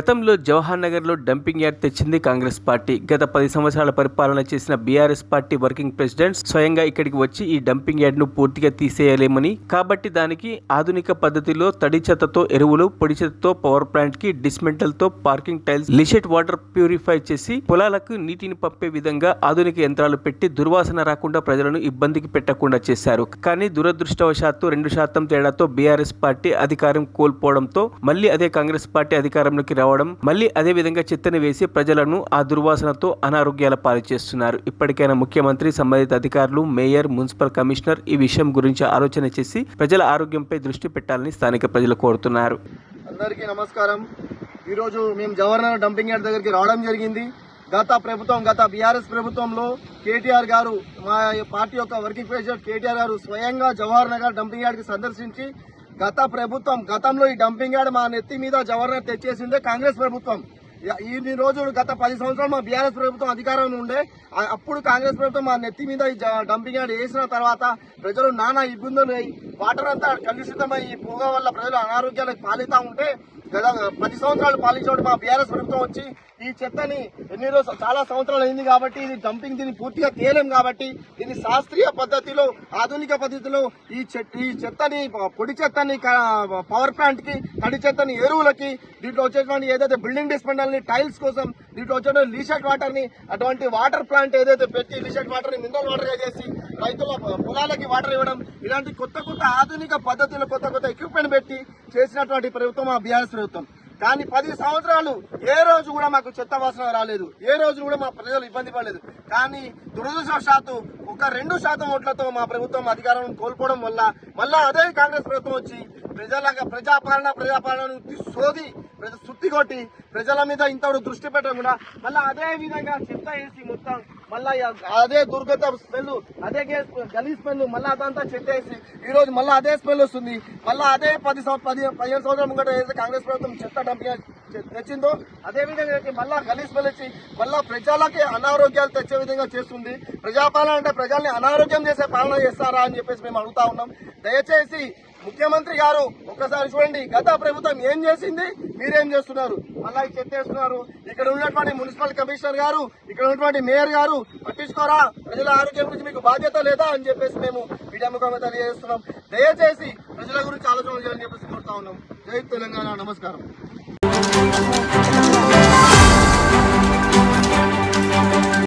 గతంలో జవహర్ నగర్లో dumping yard తెచ్చింది కాంగ్రెస్ పార్టీ. గత పది సంవత్సరాల పరిపాలన చేసిన బీఆర్ఎస్ పార్టీ వర్కింగ్ ప్రెసిడెంట్ స్వయంగా ఇక్కడికి వచ్చి ఈ డంపింగ్ యార్డ్ను పూర్తిగా తీసేయలేమని కాబట్టి దానికి ఆధునిక పద్ధతిలో తడి చెత్తతో ఎరువులు పొడి చెత్తతో పవర్ ప్లాంట్కి డిస్మెంటల్తో పార్కింగ్ టైల్స్ లిషెట్ వాటర్ ప్యూరిఫై చేసి పొలాలకు నీటిని పంపే విధంగా ఆధునిక యంత్రాలు పెట్టి దుర్వాసన రాకుండా ప్రజలను ఇబ్బందికి పెట్టకుండా చేశారు. కానీ దురదృష్టవశాత్తు రెండు శాతం తేడాతో బీఆర్ఎస్ పార్టీ అధికారం కోల్పోవడంతో మళ్ళీ అదే కాంగ్రెస్ పార్టీ అధికారంలోకి రావడం మళ్ళీ అదే విధంగా చెత్తని వేసి ప్రజలను ఆ దుర్వాసనతో అనారోగ్యాల పాలు చేస్తున్నారు. ఇప్పటికైనా ముఖ్యమంత్రి సంబంధిత అధికారులు మేయర్ మున్సిపల్ కమిషనర్ ఈ విషయం గురించి ఆలోచన చేసి ప్రజల ఆరోగ్యంపై దృష్టి పెట్టాలని స్థానిక ప్రజలు కోరుతున్నారు. అందరికీ నమస్కారం. ఈరోజు మేము జవహర్లాల్ డంపింగ్ యార్డ్ దగ్గరికి రావడం జరిగింది. గత ప్రభుత్వం గత బీఆర్ఎస్ ప్రభుత్వంలో కేటీఆర్ గారు మా పార్టీ యొక్క వర్కింగ్ ప్రెసిడెంట్ కేటీఆర్ గారు స్వయంగా జవహర్ నగర్ డంపింగ్ యార్డ్కి సందర్శించి గత ప్రభుత్వం గతంలో ఈ డంపింగ్ యార్డ్ మా నెత్తి మీద జవహర్ తెచ్చేసిందే కాంగ్రెస్ ప్రభుత్వం. ఈ రోజు గత పది సంవత్సరాలు మా బీఆర్ఎస్ ప్రభుత్వం అధికారంలో ఉండే. అప్పుడు కాంగ్రెస్ ప్రభుత్వం మా నెత్తి మీద ఈ డంపింగ్ యార్డ్ వేసిన తర్వాత ప్రజలు నానా ఇబ్బందులు అయ్యి వాటర్ అంతా కలుషితమై ఈ పొగ వల్ల ప్రజలు అనారోగ్యాలకు పాలితా ఉంటే గత పది సంవత్సరాలు పాలించిన మా బీఆర్ఎస్ ప్రభుత్వం వచ్చి ఈ చెత్తని ఎన్ని రోజులు చాలా సంవత్సరాలు అయింది కాబట్టి ఇది డంపింగ్ దీన్ని పూర్తిగా తేలేం కాబట్టి దీన్ని శాస్త్రీయ పద్ధతిలో ఆధునిక పద్ధతిలో ఈ ఈ చెత్తని పొడి చెత్తని పవర్ ప్లాంట్కి తడి చెత్తని ఎరువులకి దీంట్లో వచ్చేటువంటి ఏదైతే బిల్డింగ్ డిస్పెండల్ని టైల్స్ కోసం దీంట్లో వచ్చే లీషెట్ వాటర్ని అటువంటి వాటర్ ప్లాంట్ ఏదైతే పెట్టి లీషెట్ వాటర్ని మినరల్ వాటర్గా చేసి రైతుల పొలాలకి వాటర్ ఇవ్వడం ఇలాంటి కొత్త కొత్త ఆధునిక పద్ధతిలో కొత్త కొత్త ఎక్విప్మెంట్ పెట్టి చేసినటువంటి ప్రభుత్వం ఆ బీఆర్ఎస్ ప్రభుత్వం. కానీ పది సంవత్సరాలు ఏ రోజు కూడా మాకు చెత్త వాసన రాలేదు. ఏ రోజు కూడా మా ప్రజలు ఇబ్బంది పడలేదు. కానీ దురదృష్టవశాత్తు ఒక్క రెండు శాతం ఓట్లతో మా ప్రభుత్వం అధికారం కోల్పోవడం వల్ల మళ్ళా అదే కాంగ్రెస్ ప్రభుత్వం వచ్చి ప్రజల ప్రజాపాలన ప్రజాపాలన సోది ప్రజ సుత్తి కొట్టి ప్రజల మీద ఇంత దృష్టి పెట్టకుండా మళ్ళీ అదే విధంగా చెత్త వేసి మొత్తం మళ్ళా అదే దుర్గత స్మెల్ అదే గ్యాస్ గలీ స్మెల్ మళ్ళీ అదంతా చెత్త వేసి ఈ రోజు మళ్ళీ అదే స్మెల్ వస్తుంది. మళ్ళీ అదే పది పది పదిహేను సంవత్సరాల ముంగట ఏదైతే కాంగ్రెస్ ప్రభుత్వం చెత్త డంపింగ్ తెచ్చిందో అదే విధంగా మళ్ళీ గలీ స్మెల్ వచ్చి మళ్ళీ ప్రజలకి అనారోగ్యాలు తెచ్చే విధంగా చేస్తుంది. ప్రజాపాలన అంటే ప్రజల్ని అనారోగ్యం చేసే పాలన చేస్తారా అని చెప్పేసి మేము అడుగుతా ఉన్నాం. దయచేసి ముఖ్యమంత్రి గారు ఒక్కసారి చూడండి గత ప్రభుత్వం ఏం చేసింది? మీరేం చేస్తున్నారు? మళ్ళా చెప్పేస్తున్నారు చెత్త వేస్తున్నారు ఇక్కడ ఉన్నటువంటి మున్సిపల్ కమిషనర్ గారు ఇక్కడ ఉన్నటువంటి మేయర్ గారు పట్టించుకోరా? ప్రజల ఆరోగ్యం గురించి మీకు బాధ్యత లేదా అని చెప్పేసి మేము మీడియా తెలియజేస్తున్నాం. దయచేసి ప్రజల గురించి ఆలోచన చేయాలని చెప్పేసి కోరుతా ఉన్నాం. జై తెలంగాణ నమస్కారం.